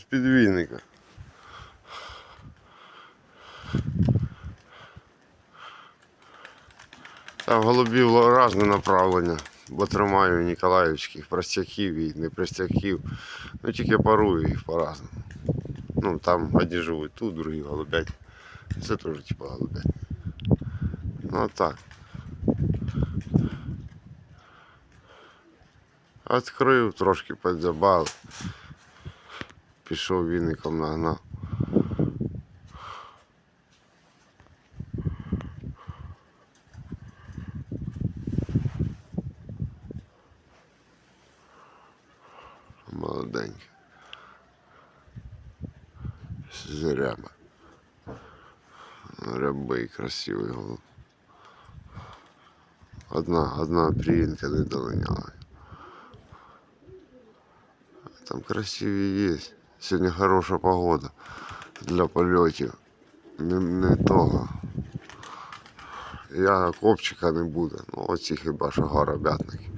з підвійника. Та голубів різне направлення, бо тримаю Ніколаївських простяків і не простяків. Ну тільки парую їх по-разному. Ну там одні живуть тут, другі голубять. Це теж типа голубять. Ну так. Открив, трошки підзабав. Пішов віником нагнав. Молоденький. З ряба. Рябий красивий голуб. Одна, одна приїнка не долиняла. Там красиві є. Сьогодні хороша погода для польотів. Не, не того. Я копчика не буде. Ну оці хіба що горобятники.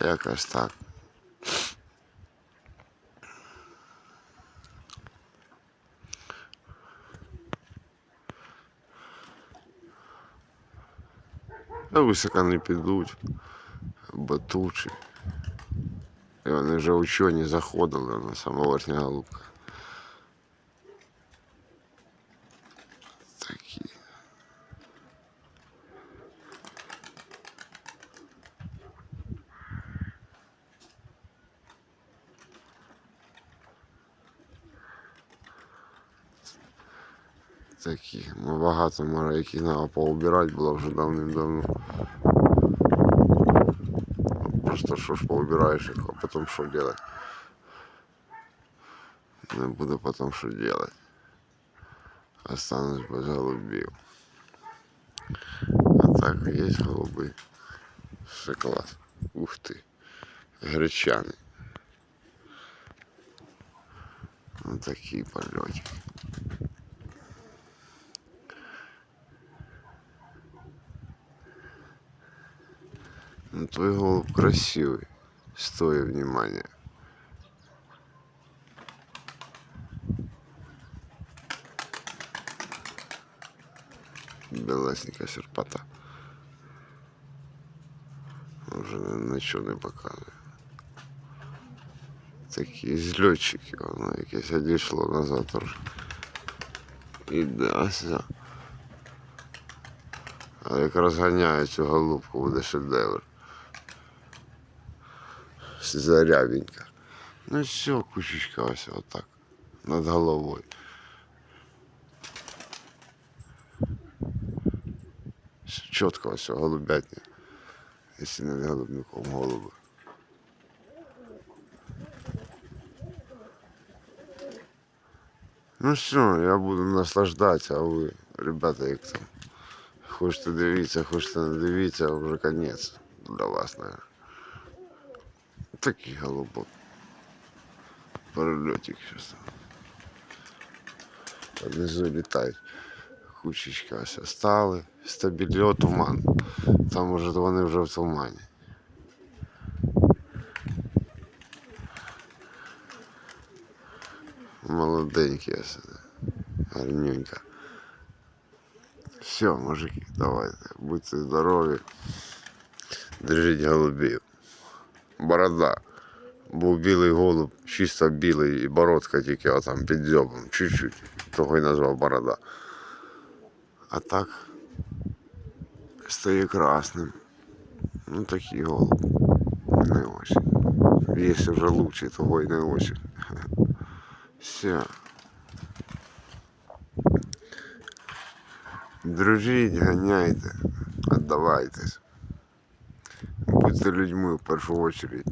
Якось так. Та високо не підуть, батучі. І вони вже учені заходили на сама верхня голубка. Такі. Такі. Ми багато може, які треба поубирати було вже давним-давно. Просто що ж поубираєш їх, а потім що делать? Не буде потім що делать. Останусь без голубів. А так є голуби. Все клас. Ух ти. Гречани. Ну такий польотик. Ну, твой голубь красивый. Стоит внимания. Белесненька серпата. Уже нічого не показує. Такі зльотчики, воно якесь одійшло назад трошки. Ось. за. А як розганяє цю голубку, буде шедевр. Зарябенька. Ну все, кучечка ось отак. Над головою. Чітко ось голубятня. Якщо не голубником голуби. Ну все, я буду наслаждатися, а ви, ребята, як там. Хочете дивіться, хочете не дивіться, вже конець для вас, наверное. Такий голубок. Перельотик сейчас. Внизу літають. Кучечка ось стали. Стабільо туман. Там уже вони вже в тумані. Молоденькі ось. Гарнюнька. Все, мужики, давайте. Будьте здорові. Держіть голубів. Борода. Був білий голуб, чисто білий, і бородка тільки отам під дзьобом, чуть-чуть. Того й назвав борода. А так стає красним. Ну такий голуб. Не очень. Якщо вже лучший, того й не очень. Все. Дружіть, ганяйте, віддавайтесь. Будьте людьми в першу очередь.